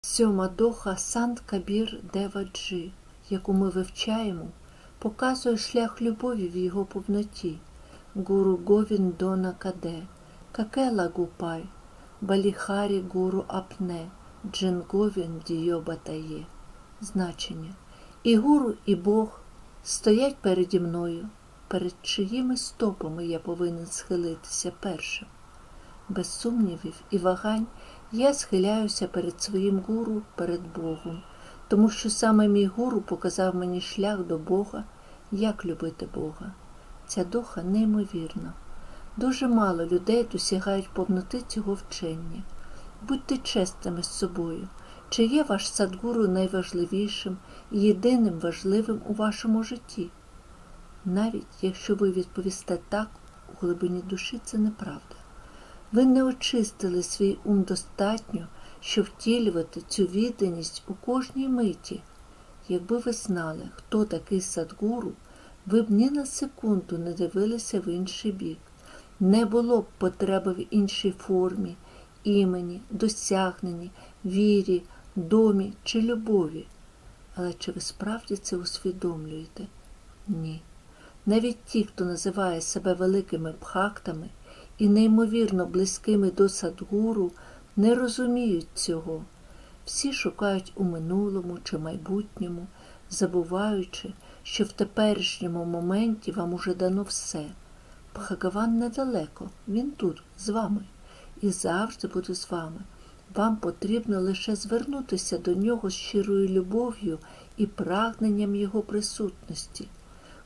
Сьома доха Сант Кабір Деваджі, яку ми вивчаємо, показує шлях любові в його повноті. Гуру Говіндона Каде, Какела Гупай, Баліхарі Гуру Апне, Джин Говін Дійо Батає. Значення. І гуру, і Бог стоять переді мною, перед чиїми стопами я повинен схилитися першим. Без сумнівів і вагань я схиляюся перед своїм гуру, перед Богом, тому що саме мій гуру показав мені шлях до Бога, як любити Бога. Ця доха неймовірна. Дуже мало людей досягають повноти цього вчення. Будьте чесними з собою. Чи є ваш садгуру найважливішим і єдиним важливим у вашому житті? Навіть якщо ви відповісте так, у глибині душі це неправда. Ви не очистили свій ум достатньо, щоб втілювати цю відданість у кожній миті. Якби ви знали, хто такий садгуру, ви б ні на секунду не дивилися в інший бік. Не було б потреби в іншій формі, імені, досягненні, вірі, домі чи любові. Але чи ви справді це усвідомлюєте? Ні. Навіть ті, хто називає себе великими бхактами і неймовірно близькими до садгуру, не розуміють цього. Всі шукають у минулому чи майбутньому, забуваючи, що в теперішньому моменті вам уже дано все. Бхагаван недалеко, він тут, з вами, і завжди буде з вами. Вам потрібно лише звернутися до нього з щирою любов'ю і прагненням його присутності.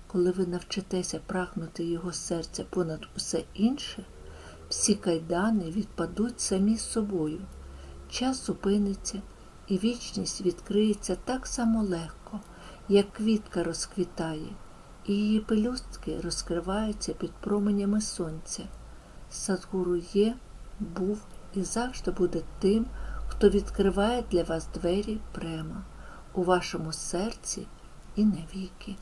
Коли ви навчитеся прагнути його серця понад усе інше, всі кайдани відпадуть самі з собою. Час зупиниться, і вічність відкриється так само легко, як квітка розквітає, і її пелюстки розкриваються під променями сонця. Садгуру є, був і завжди буде тим, хто відкриває для вас двері према у вашому серці і навіки.